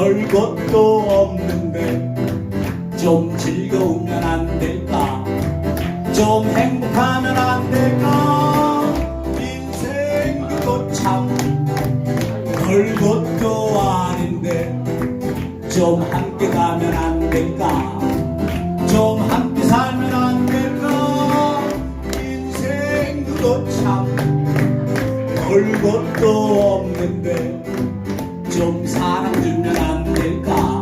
별것도 없는데 좀 즐거우면 안 될까? 좀 행복하면 안 될까? 인생 그거 참 별것도 아닌데 좀 함께 가면 안 될까? 좀 함께 살면 안 될까? 인생 그거 참 별것도 없는데 좀 사랑 주면 안 될까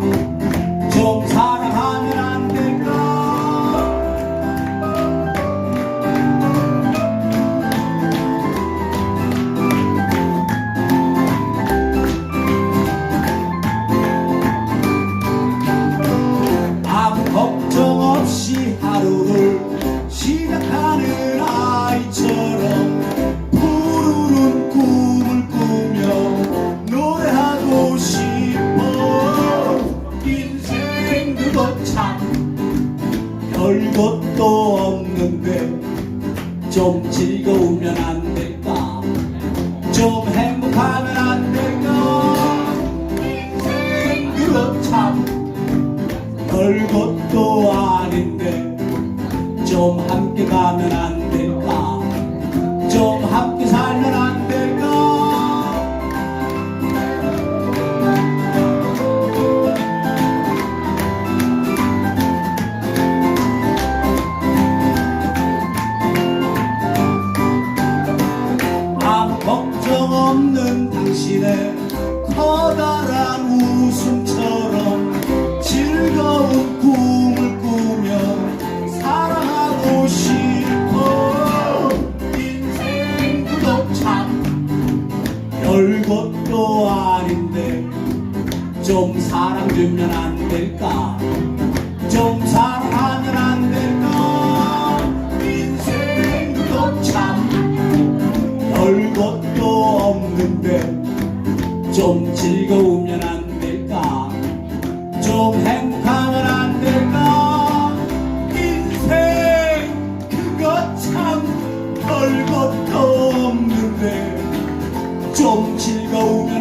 별것도 없는데 좀 즐거우면 안 될까? 좀 행복하면 안 될까? 인생 그거 참. 별것도 아닌데 좀 함께 가면 안 될까 좀 사랑주면 안 될까? 좀 사랑하면 안 될까? 인생도 참 별 것도 없는데 좀 즐거우면 안 될까? 좀 행복하면 안 될까? 인생 그거 참 별 것도 없는데 좀 즐거우면